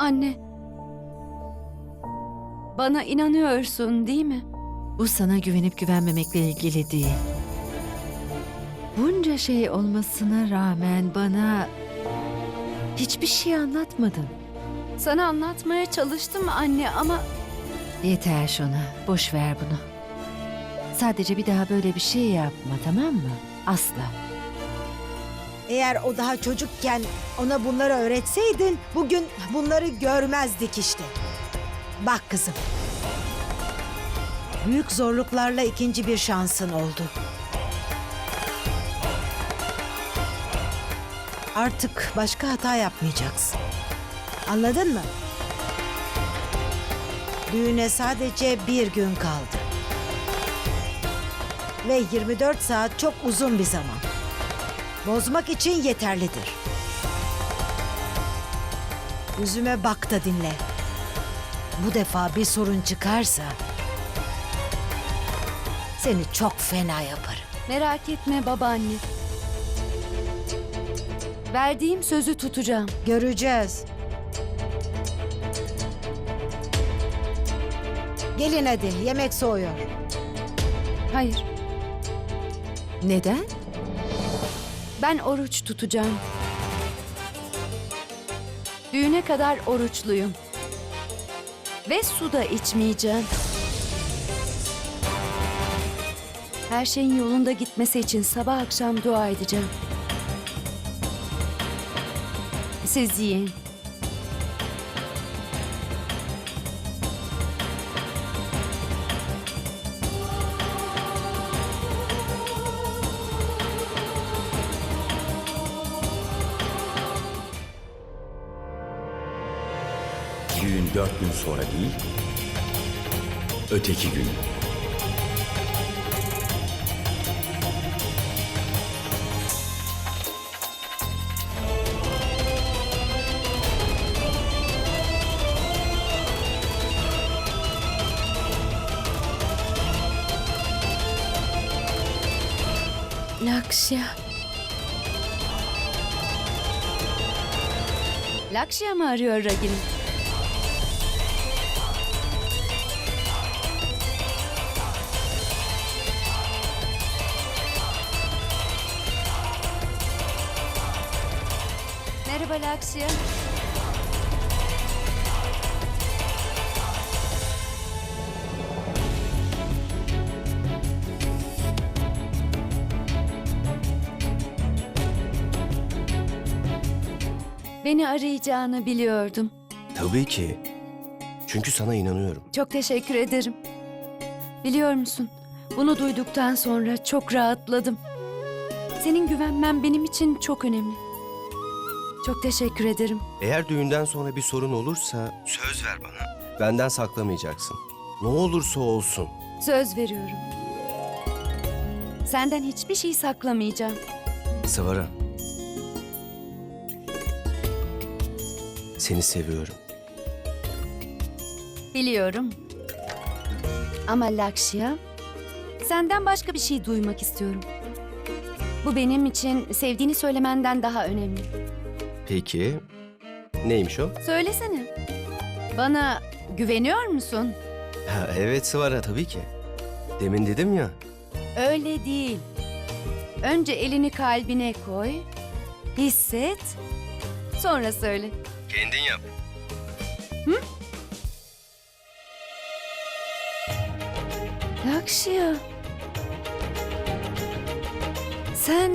Anne. Bana inanıyorsun değil mi? Bu sana güvenip güvenmemekle ilgili değil. Bunca şey olmasına rağmen bana hiçbir şey anlatmadın. Sana anlatmaya çalıştım anne ama Yeter şuna, boş ver bunu. Sadece bir daha böyle bir şey yapma tamam mı? Asla. Eğer o daha çocukken ona bunları öğretseydin bugün bunları görmezdik işte. Bak kızım. Büyük zorluklarla ikinci bir şansın oldu. Artık başka hata yapmayacaksın. Anladın mı? Düğüne sadece bir gün kaldı. Ve 24 saat çok uzun bir zaman. Bozmak için yeterlidir. Yüzüme bak da dinle. Bu defa bir sorun çıkarsa seni çok fena yaparım. merak etme babaanne. Verdiğim sözü tutacağım. Göreceğiz. Gelin hadi yemek soğuyor. Hayır, Neden? Ben oruç tutacağım. Düğüne kadar oruçluyum. Ve su da içmeyeceğim. Her şeyin yolunda gitmesi için sabah akşam dua edeceğim. Siz yiyin. Düğün dört gün sonra değil, öteki gün. Lakşya. Lakşya mı arıyor Ragini? Lakşya. Beni arayacağını biliyordum. Tabii ki. Çünkü sana inanıyorum. Çok teşekkür ederim. Biliyor musun? Bunu duyduktan sonra çok rahatladım. Senin güvenmen benim için çok önemli. Çok teşekkür ederim. Eğer düğünden sonra bir sorun olursa söz ver bana. Benden saklamayacaksın. Ne olursa olsun. Söz veriyorum. Senden hiçbir şey saklamayacağım. Sıvara. Seni seviyorum. Biliyorum. Ama Lakşya, senden başka bir şey duymak istiyorum. Bu benim için sevdiğini söylemenden daha önemli. Peki. Neymiş o? Söylesene. Bana güveniyor musun? Ha, evet Sıvara tabii ki. Demin dedim ya. Öyle değil. Önce elini kalbine koy, hisset, sonra söyle. Kendin yap. Lakşya. Sen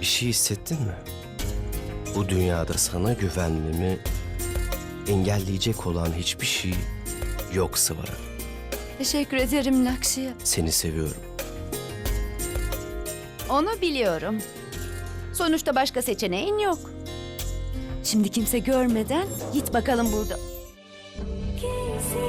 Bir şey hissettin mi? Bu dünyada sana güvenmemi engelleyecek olan hiçbir şey yok Sıvara. teşekkür ederim Lakşya. Seni seviyorum. Onu biliyorum. Sonuçta başka seçeneğin yok. Şimdi kimse görmeden git bakalım burada. कैसे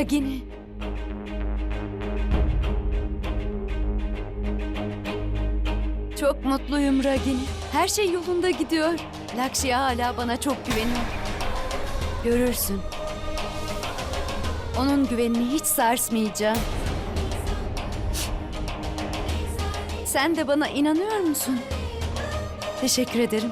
Ragini. Çok mutluyum Ragini. Her şey yolunda gidiyor. Lakşya hala bana çok güveniyor. Görürsün. Onun güvenini hiç sarsmayacağım. Sen de bana inanıyor musun? Teşekkür ederim.